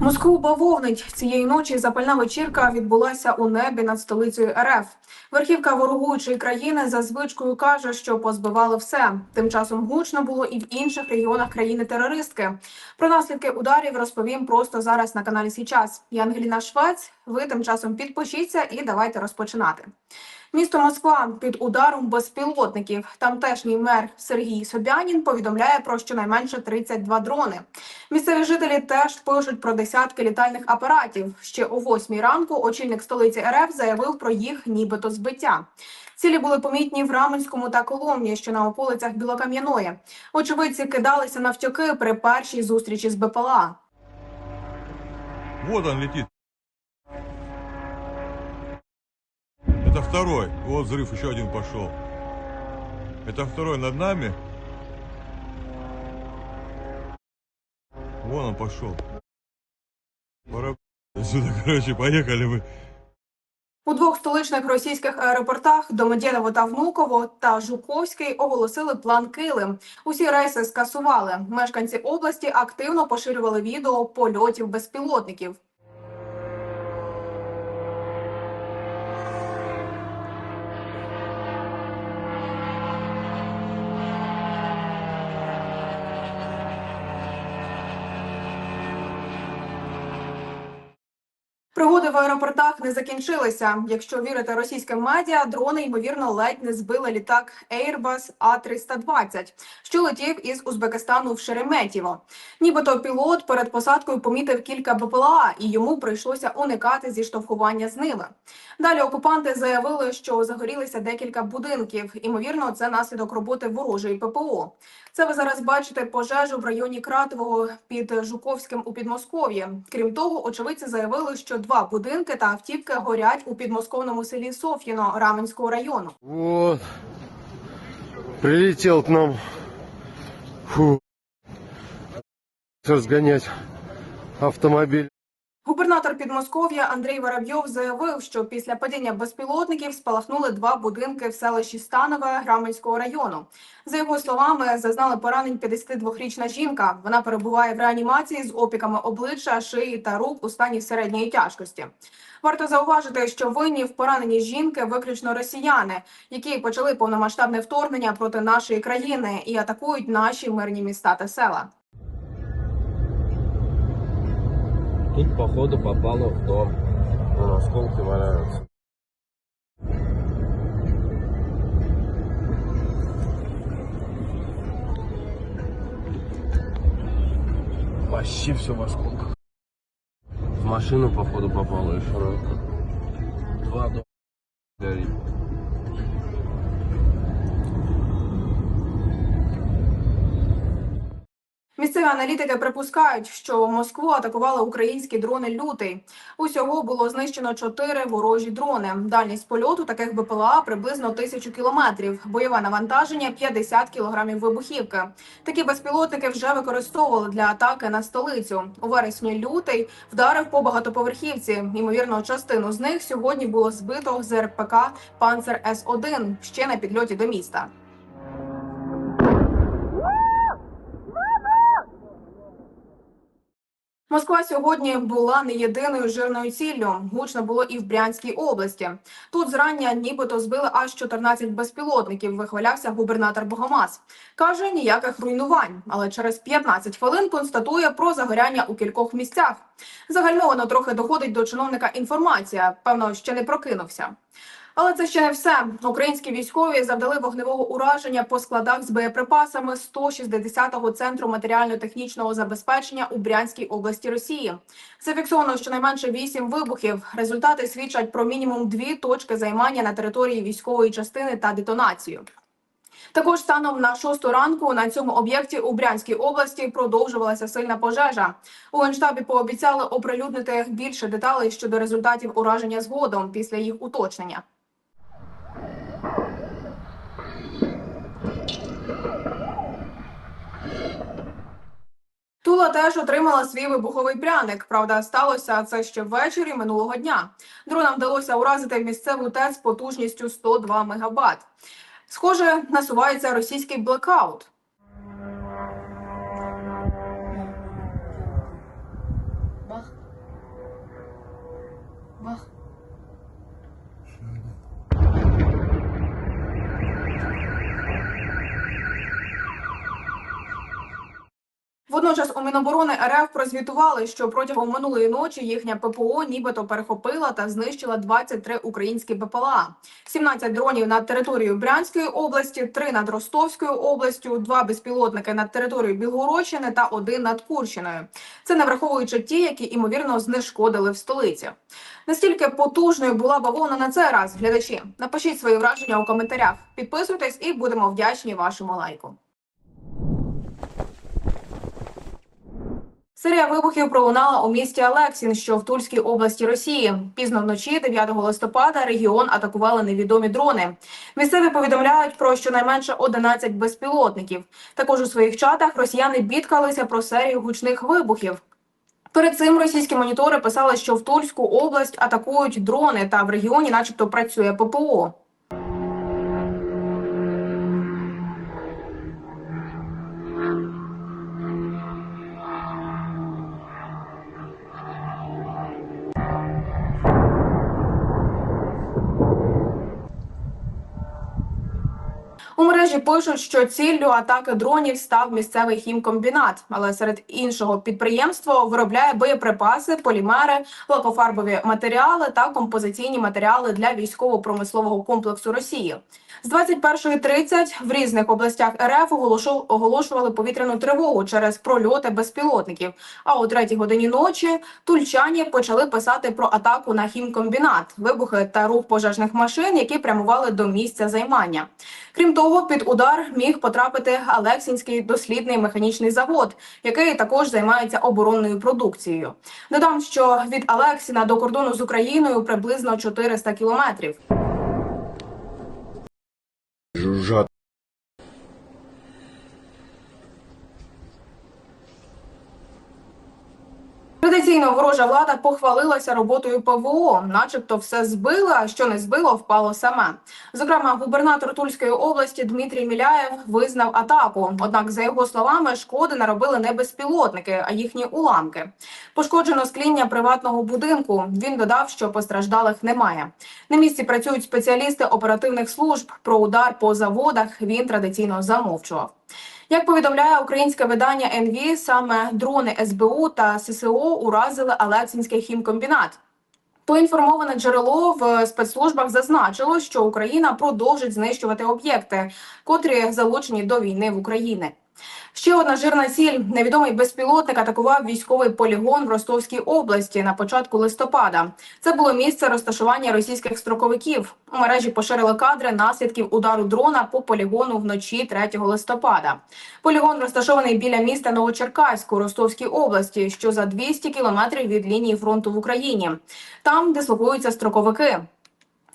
Москву бавовнить цієї ночі. Запальна вечірка відбулася у небі над столицею РФ. Верхівка ворогуючої країни за звичкою каже, що позбивали все. Тим часом гучно було і в інших регіонах країни-терористки. Про наслідки ударів розповім просто зараз на каналі Січас. Я Ангеліна Швець. Ви тим часом підпишіться і давайте розпочинати. Місто Москва під ударом безпілотників. Тамтешній мер Сергій Собянін повідомляє про щонайменше 32 дрони. Місцеві жителі теж пишуть про десятки літальних апаратів. Ще о 8 ранку очільник столиці РФ заявив про їх нібито збиття. Цілі були помітні в Раменському та Коломні, що на околицях Білокам'яної. Очевидці кидалися навтюки при першій зустрічі з БПЛА. Вот он летит. Это второй. Вот взрыв, еще один пошел. Это второй над нами. Вон он пошел. Пора коротше, поїхали ми. У двох столичних російських аеропортах Домодєново та Внуково та Жуковський оголосили план Килим. Усі рейси скасували. Мешканці області активно поширювали відео польотів безпілотників. В аеропортах не закінчилися. Якщо вірити російським медіа, дрони ймовірно ледь не збили літак Airbus A320, що летів із Узбекистану в Шереметьєво. Нібито пілот перед посадкою помітив кілька БПЛА, і йому прийшлося уникати зіштовхування з ними. Далі окупанти заявили, що загорілися декілька будинків. Імовірно, це наслідок роботи ворожої ППО. Це ви зараз бачите пожежу в районі Кратового під Жуковським у Підмосков'ї. Крім того, очевидці заявили, що два будинки та автівки горять у підмосковному селі Соф'їно Раменського району. Вот. Прилетел к нам. Фу. Разгонять автомобиль. Губернатор Підмосков'я Андрій Воробйов заявив, що після падіння безпілотників спалахнули два будинки в селищі Станове Граменського району. За його словами, зазнали поранень 52-річна жінка. Вона перебуває в реанімації з опіками обличчя, шиї та рук у стані середньої тяжкості. Варто зауважити, що винні в пораненні жінки виключно росіяни, які почали повномасштабне вторгнення проти нашої країни і атакують наші мирні міста та села. Тут, походу, попало в дом. Вон осколки валяются. Почти все в осколках. В машину, походу, попало еще раз. Два дома горит. Місцеві аналітики припускають, що Москву атакували українські дрони лютий. Усього було знищено чотири ворожі дрони. Дальність польоту таких БПЛА приблизно тисячу кілометрів. Бойове навантаження 50 кілограмів вибухівки. Такі безпілотники вже використовували для атаки на столицю. У вересні лютий вдарив по багатоповерхівці. Ймовірно, частину з них сьогодні було збито з РПК Панцер С 1 ще на підльоті до міста. Москва сьогодні була не єдиною жирною ціллю. Гучно було і в Брянській області. Тут зрання нібито збили аж 14 безпілотників. Вихвалявся губернатор Богомаз. каже ніяких руйнувань, але через 15 хвилин констатує про загоряння у кількох місцях. Загальновано трохи доходить до чиновника інформація. Певно, ще не прокинувся. Але це ще не все. Українські військові завдали вогневого ураження по складах з боєприпасами 160-го центру матеріально-технічного забезпечення у Брянській області Росії. Зафіксовано щонайменше 8 вибухів. Результати свідчать про мінімум дві точки займання на території військової частини та детонацію. Також станом на шосту ранку на цьому об'єкті у Брянській області продовжувалася сильна пожежа. У генштабі пообіцяли оприлюднити більше деталей щодо результатів ураження згодом після їх уточнення. Тула теж отримала свій вибуховий пряник. Правда, сталося це ще ввечері минулого дня. Дронам вдалося уразити місцеву ТЕЦ потужністю 102 мегабат. Схоже, насувається російський блекаут. Водночас у Міноборони РФ прозвітували, що протягом минулої ночі їхня ППО нібито перехопила та знищила 23 українські БПЛА, 17 дронів над територією Брянської області, 3 над Ростовською областю, 2 безпілотники над територією Білгородщини та 1 над Курщиною. Це не враховуючи ті, які імовірно знешкодили в столиці. Настільки потужною була бавовна на цей раз, глядачі. Напишіть свої враження у коментарях. Підписуйтесь і будемо вдячні вашому лайку. Серія вибухів пролунала у місті Алексін, що в Тульській області Росії. Пізно вночі, 9 листопада, регіон атакували невідомі дрони. Місцеві повідомляють про щонайменше 11 безпілотників. Також у своїх чатах росіяни бідкалися про серію гучних вибухів. Перед цим російські монітори писали, що в Тульську область атакують дрони, та в регіоні, начебто, працює ППО. У мережі пишуть, що ціллю атаки дронів став місцевий хімкомбінат, але серед іншого підприємство виробляє боєприпаси, полімери, лакофарбові матеріали та композиційні матеріали для військово-промислового комплексу Росії. З 21.30 в різних областях РФ оголошу- оголошували повітряну тривогу через прольоти безпілотників. А о третій годині ночі тульчані почали писати про атаку на хімкомбінат, вибухи та рух пожежних машин, які прямували до місця займання. Крім того, під удар міг потрапити Алексінський дослідний механічний завод, який також займається оборонною продукцією. Додам, що від Алексіна до кордону з Україною приблизно 400 кілометрів. Традиційно ворожа влада похвалилася роботою ПВО, начебто все збила, що не збило, впало саме. Зокрема, губернатор Тульської області Дмитрій Міляєв визнав атаку. Однак, за його словами, шкоди наробили не безпілотники, а їхні уламки. Пошкоджено скління приватного будинку. Він додав, що постраждалих немає. На місці працюють спеціалісти оперативних служб. Про удар по заводах він традиційно замовчував. Як повідомляє українське видання НВ, саме дрони СБУ та ССО уразили Алексінський хімкомбінат. Поінформоване джерело в спецслужбах зазначило, що Україна продовжить знищувати об'єкти, котрі залучені до війни в Україні. Ще одна жирна ціль. Невідомий безпілотник атакував військовий полігон в Ростовській області на початку листопада. Це було місце розташування російських строковиків. У мережі поширили кадри наслідків удару дрона по полігону вночі 3 листопада. Полігон розташований біля міста Новочеркаськ у Ростовській області, що за 200 кілометрів від лінії фронту в Україні. Там дислокуються строковики.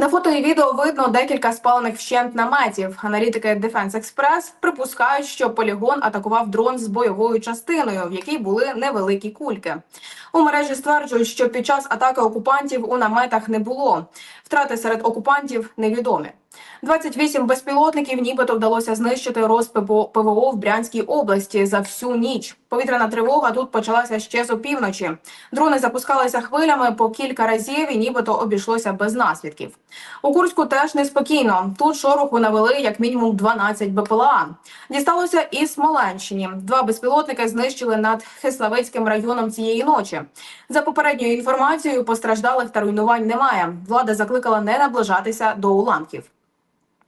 На фото і відео видно декілька спалених вщент наметів. Аналітики Defense Express припускають, що полігон атакував дрон з бойовою частиною, в якій були невеликі кульки. У мережі стверджують, що під час атаки окупантів у наметах не було. Втрати серед окупантів невідомі. 28 безпілотників нібито вдалося знищити розпиво ПВО в Брянській області за всю ніч. Повітряна тривога тут почалася ще з опівночі. Дрони запускалися хвилями по кілька разів і нібито обійшлося без наслідків. У Курську теж неспокійно. Тут шороху навели як мінімум 12 БПЛА. Дісталося і Смоленщині. Два безпілотники знищили над Хиславицьким районом цієї ночі. За попередньою інформацією, постраждалих та руйнувань немає. Влада закликала не наближатися до уламків.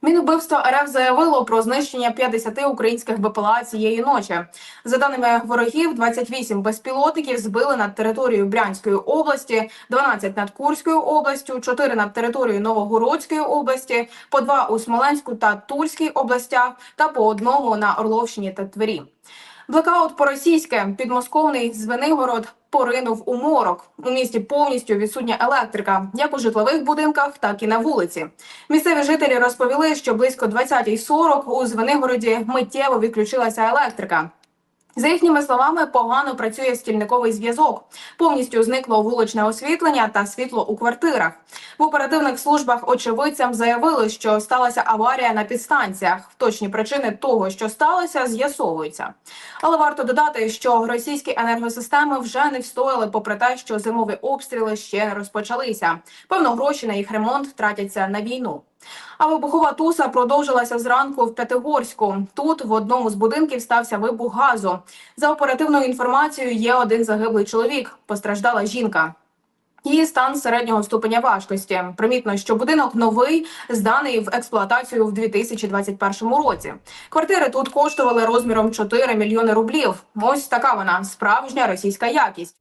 Мінубивство РФ заявило про знищення 50 українських БПЛА цієї ночі. За даними ворогів, 28 безпілотників збили над територією Брянської області, 12 над Курською областю, 4 над територією Новогородської області, по 2 у Смоленську та Тульській областях та по одному на Орловщині та Твері. Блекаут по-російськи підмосковний Звенигород поринув у морок. У місті повністю відсутня електрика, як у житлових будинках, так і на вулиці. Місцеві жителі розповіли, що близько 20.40 у Звенигороді миттєво відключилася електрика. За їхніми словами, погано працює стільниковий зв'язок. Повністю зникло вуличне освітлення та світло у квартирах. В оперативних службах очевидцям заявили, що сталася аварія на підстанціях. Точні причини того, що сталося, з'ясовуються. Але варто додати, що російські енергосистеми вже не встояли, попри те, що зимові обстріли ще не розпочалися. Певно, гроші на їх ремонт тратяться на війну. А вибухова туса продовжилася зранку в П'ятигорську. Тут в одному з будинків стався вибух газу. За оперативною інформацією, є один загиблий чоловік. Постраждала жінка. Її стан середнього ступеня важкості. Примітно, що будинок новий, зданий в експлуатацію в 2021 році. Квартири тут коштували розміром 4 мільйони рублів. Ось така вона справжня російська якість.